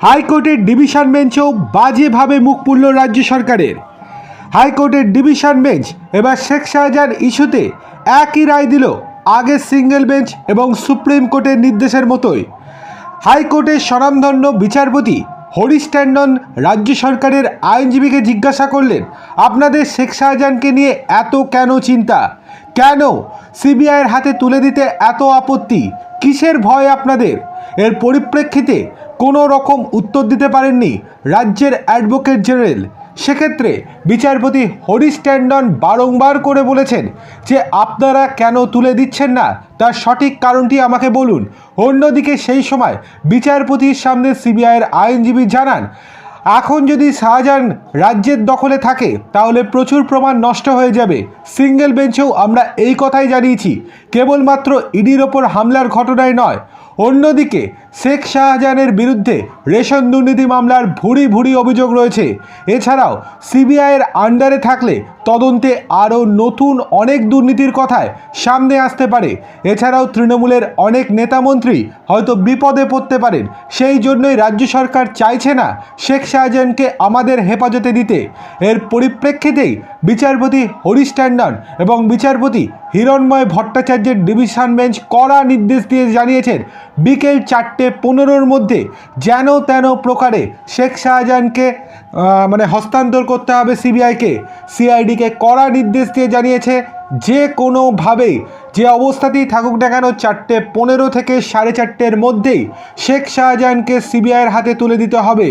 হাইকোর্টের ডিভিশন বেঞ্চেও বাজেভাবে মুখ পুরল রাজ্য সরকারের। হাইকোর্টের ডিভিশন বেঞ্চ এবার শেখ শাহজাহান ইস্যুতে একই রায় দিল আগের সিঙ্গেল বেঞ্চ এবং সুপ্রিম কোর্টের নির্দেশের মতোই। হাইকোর্টের স্বনামধন্য বিচারপতি হরিশ ট্যান্ডন রাজ্য সরকারের আইনজীবীকে জিজ্ঞাসা করলেন, আপনাদের শেখ শাহজাহানকে নিয়ে এত কেন চিন্তা? কেন সিবিআইয়ের হাতে তুলে দিতে এত আপত্তি? কিসের ভয় আপনাদের? এর পরিপ্রেক্ষিতে কোনো রকম উত্তর দিতে পারেননি রাজ্যের অ্যাডভোকেট জেনারেল। সেক্ষেত্রে বিচারপতি হরিশ ট্যান্ডন বারংবার করে বলেছেন যে আপনারা কেন তুলে দিচ্ছেন না? তার সঠিক কারণটি আমাকে বলুন। অন্যদিকে সেই সময় বিচারপতির সামনে সিবিআইয়ের আইনজীবী জানান, এখন যদি শাহজাহান রাজ্যের দখলে থাকে, তাহলে প্রচুর প্রমাণ নষ্ট হয়ে যাবে। সিঙ্গেল বেঞ্চেও আমরা এই কথাই জানিয়েছি। কেবলমাত্র ইডির ওপর হামলার ঘটনায় নয়। অন্যদিকে, শেখ শাহজাহানের বিরুদ্ধে রেশন দুর্নীতি মামলার ভুরি ভুরি অভিযোগ রয়েছে। এছাড়াও সিবিআইয়ের আন্ডারে থাকলে তদন্তে আরও নতুন অনেক দুর্নীতির কথায় সামনে আসতে পারে। এছাড়াও, তৃণমূলের অনেক নেতামন্ত্রী হয়তো বিপদে পড়তে পারেন। সেই জন্যই রাজ্য সরকার চাইছে না শেখ শাহজাহানকে আমাদের হেফাজতে দিতে। এর পরিপ্রেক্ষিতেই বিচারপতি হরিশ ট্যান্ডন এবং বিচারপতি হিরণময় ভট্টাচার্যের ডিভিশন বেঞ্চ কড়া নির্দেশ দিয়ে জানিয়েছেন বিকেল চারটে পনেরোর মধ্যে যেন তেন প্রকারে শেখ শাহজাহানকে মানে হস্তান্তর করতে হবে সিবিআইকে। সিআইডিকে কড়া নির্দেশ দিয়ে জানিয়েছে যে কোনোভাবেই যে অবস্থাতেই থাকুক না কেন চারটে পনেরো থেকে সাড়ে চারটের মধ্যেই শেখ শাহজাহানকে সিবিআইয়ের হাতে তুলে দিতে হবে।